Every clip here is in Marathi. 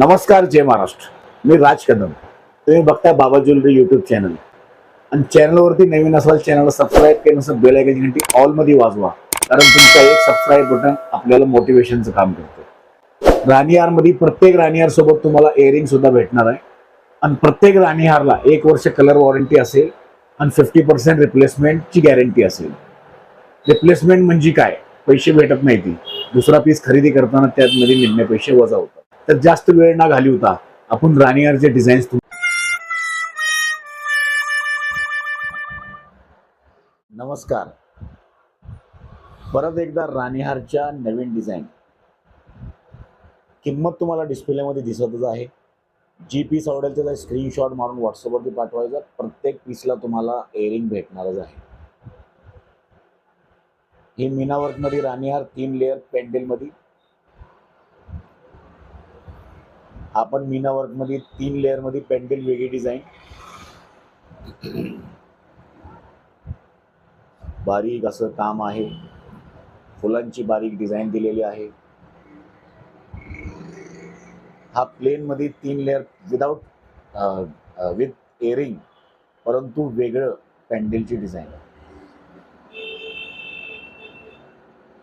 नमस्कार जय महाराष्ट्र. मी राज कदम. तुम्ही बघताय बाबा ज्वेलरी युट्यूब चॅनल आणि चॅनलवरती नवीन असाल चॅनलला सबस्क्राईब केलं नसेल बेल आयकॉनची घंटी ऑलमध्ये वाजवा. कारण तुमचा एक सबस्क्राईब बटन आपल्याला मोटिवेशनचं काम करतं. राणीहारमध्ये प्रत्येक राणीहार सोबत तुम्हाला एअरिंग सुद्धा भेटणार आहे. आणि प्रत्येक राणीहारला एक वर्ष कलर वॉरंटी असेल आणि फिफ्टी पर्सेंट रिप्लेसमेंटची गॅरंटी असेल. रिप्लेसमेंट म्हणजे काय? पैसे भेटत नाही ती दुसरा पीस खरेदी करताना त्यामध्ये निम्मे पैसे वजा होतात तर जास्त वेळ ना घाली होता आपण राणीहारचे डिझाईन्स नमस्कार. परत एकदा राणीहारच्या नवीन डिझाईन किंमत तुम्हाला डिस्प्लेमध्ये दिसतच आहे. जी पीस आवडेल त्याचा स्क्रीनशॉट मारून व्हॉट्सअपवरती पाठवायचा. प्रत्येक पीसला तुम्हाला एअरिंग भेटणारच आहे. ही मीना वर्कमध्ये राणीहार तीन लेअर पेंडेलमध्ये आपण मीना वर्कमध्ये तीन लेअरमध्ये पेंडेल वेगळी डिझाईन बारीक असं काम आहे. फुलांची बारीक डिझाईन दिलेली आहे. हा प्लेन मध्ये तीन लेअर विदाउट विथ एअरिंग परंतु वेगळं पॅन्डेलची डिझाईन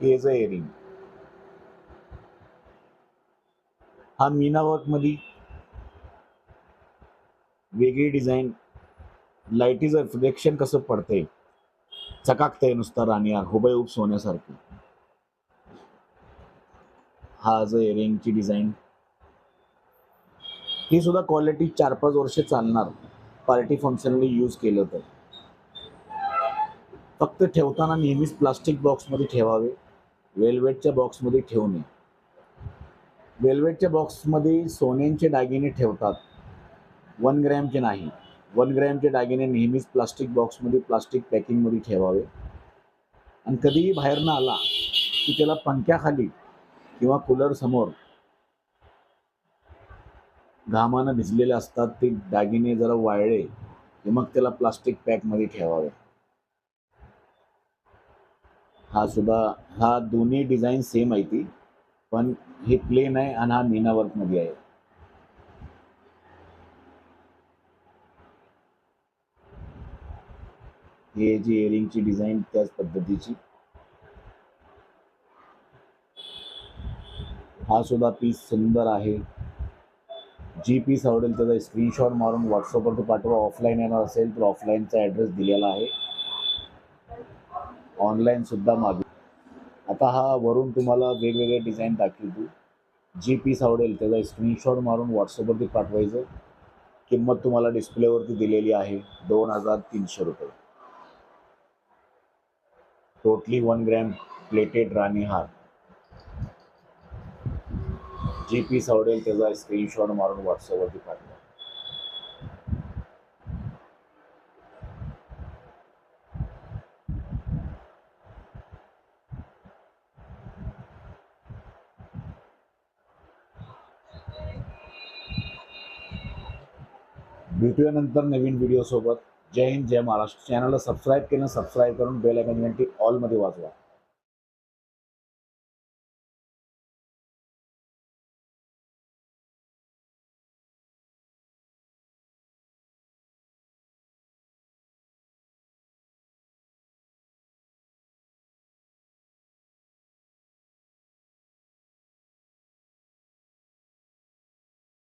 हेच एअरिंग हा मीना वर्कमध्ये वेगळी डिझाईन लाईटीचं रिफ्लेक्शन कसं पडतंय चकाकतंय नुसतं राणीहार हुबेहूब सोन्यासारखी. हा जो एअरिंगची डिझाईन ही सुद्धा क्वालिटी चार पाच वर्ष चालणार पार्टी फंक्शनली यूज केलं तर. फक्त ठेवताना नेहमीच प्लास्टिक बॉक्समध्ये ठेवावे वेलवेटच्या बॉक्समध्ये ठेवू नये वेल्वेटच्या बॉक्समध्ये सोन्यांचे दागिने ठेवतात. वन ग्रॅमचे नाही. वन ग्रॅमचे दागिने नेहमीच प्लास्टिक बॉक्समध्ये प्लास्टिक पॅकिंगमध्ये ठेवावे. आणि कधीही बाहेरनं आला की त्याला पंख्याखाली किंवा कूलर समोर घामानं भिजलेले असतात ते दागिने जरा वाळले की मग त्याला प्लास्टिक पॅकमध्ये ठेवावे. हा सुद्धा हा दोन्ही डिझाईन सेम आहे ती. पण हे प्लेन आहे आणि हा मीना वर्कमध्ये आहे. हे जी इयरिंगची डिझाईन त्याच पद्धतीची. हा सुद्धा पीस सुंदर आहे. जी पीस आवडेल त्याचा स्क्रीनशॉट मारून व्हॉट्सअपवरती पाठवा. ऑफलाईन येणार असेल तर ऑफलाईनचा ॲड्रेस दिलेला आहे. ऑनलाईन सुद्धा मागे आता हा वरून तुम्हाला वेगवेगळे डिझाईन दाखवतो. जी पीस आवडेल त्याचा स्क्रीनशॉट मारून व्हॉट्सअपवरती पाठवायचं. किंमत तुम्हाला डिस्प्लेवरती दिलेली आहे दोन हजार तीनशे रुपये. टोटली वन ग्रॅम प्लेटेड राणी हार. जी पीस आवडेल त्याचा स्क्रीनशॉट मारून व्हॉट्सअपवरती पाठवा. भेटूया नंतर नवीन व्हिडिओसोबत जय हिंद जय महाराष्ट्र. चॅनलला सबस्क्राईब केलं सबस्क्राईब करून बेल आयकॉन ऑलमध्ये वाजवा.